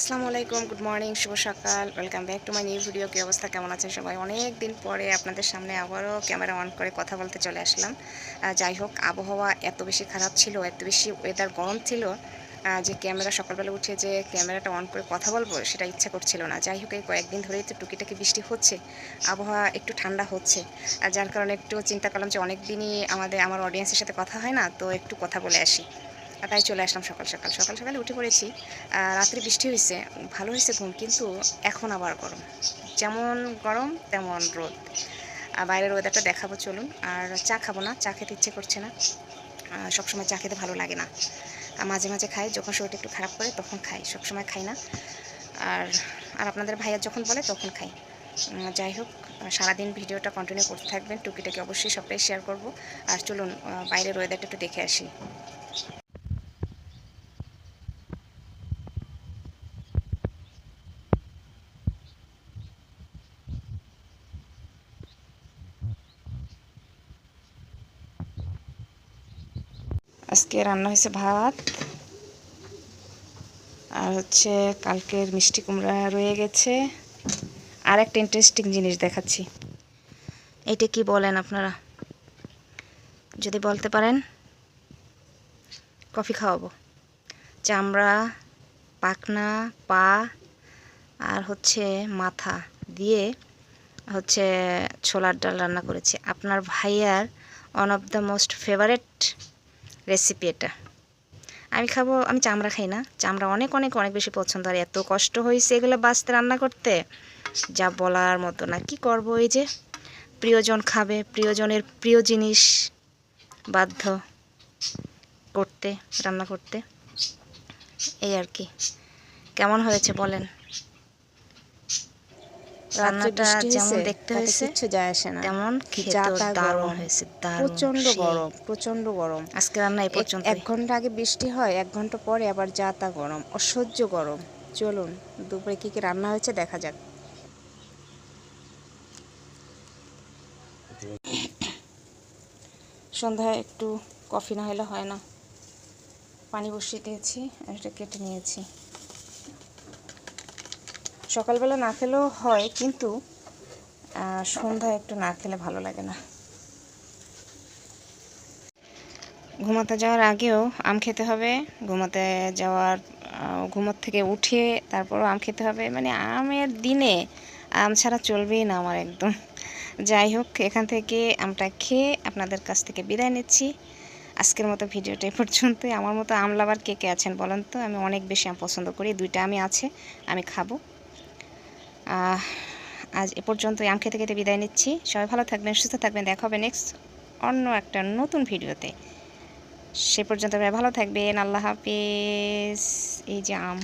আসসালামু আলাইকুম good morning শুভ সকাল welcome back to my new video কী অবস্থা, কেমন আছেন সবাই? অনেক দিন পরে আপনাদের সামনে আবারও ক্যামেরা অন করে কথা বলতে চলে আসলাম। যাই হোক, আবহাওয়া এত বেশি খারাপ ছিল, এত বেশি ওয়েদার গরম ছিল যে ক্যামেরা সকালবেলা উঠে যে ক্যামেরাটা অন করে কথা বলব, সেটা ইচ্ছা করছিল না। যাই হোক, এই কয়েকদিন ধরেই তো টুকিটাকি বৃষ্টি হচ্ছে, আবহাওয়া একটু ঠান্ডা হচ্ছে, আর যার কারণে একটু চিন্তা করলাম যে অনেক দিনই আমাদের, আমার অডিয়েন্সের সাথে কথা হয় না, তো একটু কথা বলে আসি। তাই চলে আসলাম সকাল সকাল। সকাল সকালে উঠে পড়েছি। রাত্রে বৃষ্টি হয়েছে, ভালো হয়েছে ঘুম, কিন্তু এখন আবার গরম। যেমন গরম, তেমন রোদ। আর বাইরের ওয়েদারটা দেখাবো, চলুন। আর চা খাব না, চা খেতে ইচ্ছে করছে না। সবসময় চা খেতে ভালো লাগে না। মাঝে মাঝে খাই, যখন শরীরটা একটু খারাপ করে তখন খাই, সবসময় খাই না। আর আর আপনাদের ভাইয়া যখন বলে তখন খাই। যাই হোক সারাদিন ভিডিওটা কন্টিনিউ করতে থাকবেন। টুকিটাকি অবশ্যই সবটাই শেয়ার করব। আর চলুন বাইরের ওয়েদারটা একটু দেখে আসি। আজকে রান্না হয়েছে ভাত আর হচ্ছে কালকের মিষ্টি কুমড়া রয়ে গেছে। আর একটা ইন্টারেস্টিং জিনিস দেখাচ্ছি। এটা কি বলেন আপনারা? যদি বলতে পারেন, কফি খাওয়াবো। চামড়া, পাখনা, পা আর হচ্ছে মাথা দিয়ে হচ্ছে ছোলার ডাল রান্না করেছি। আপনার ভাইয়ার one of the most favourite recipe এটা। আমি খাব, আমি চামড়া খাই না। চামড়া অনেক অনেক অনেক বেশি পছন্দ। আর এত কষ্ট হয়েছে এগুলো বাঁচতে রান্না করতে, যা বলার মতো না। কি করব এই যে? প্রিয়জন খাবে, প্রিয়জনের প্রিয় জিনিস বাধ্য করতে, রান্না করতে। এই আর কি। কেমন হয়েছে বলেন? রান্নাটা যেমন দেখতে হয়েছে কিচ্ছু যায় আসে না। তেমন খেতেও দারুণ হয়েছে দারুণ প্রচণ্ড গরম প্রচণ্ড গরম। আজকে রান্না এই পর্যন্ত এক ঘণ্টা আগে বৃষ্টি হয় এক ঘণ্টা পরে আবার যা তা গরম অসহ্য গরম। চলুন দুপুরে কি কি রান্না হয়েছে দেখা যাক। সন্ধ্যায় একটু কফি না হলে হয় না। পানি বসিয়ে দিয়েছি আর এটা কেটে নিয়েছি। সকালবেলা না খেলেও হয়, কিন্তু সন্ধ্যায় একটু না খেলে ভালো লাগে না। ঘুমাতে যাওয়ার আগেও আম খেতে হবে, ঘুমাতে যাওয়ার ঘুমোর থেকে উঠে তারপরও আম খেতে হবে। মানে আমের দিনে আম ছাড়া চলবেই না আমার একদম। যাই হোক, এখান থেকে আমটা খেয়ে আপনাদের কাছ থেকে বিদায় নিচ্ছি। আজকের মতো ভিডিওটা এই পর্যন্তই। আমার মতো আম লাভার কে কে আছেন বলেন তো? আমি অনেক বেশি আম পছন্দ করি, দুইটা আমি আছে, আমি খাব। আজ এ পর্যন্তই। আম খেতে খেতে বিদায় নিচ্ছি। সবাই ভালো থাকবেন, সুস্থ থাকবেন। দেখা হবে নেক্সট অন্য একটা নতুন ভিডিওতে। সে পর্যন্ত ভালো থাকবেন। আল্লাহ হাফিজ। এই যে আম।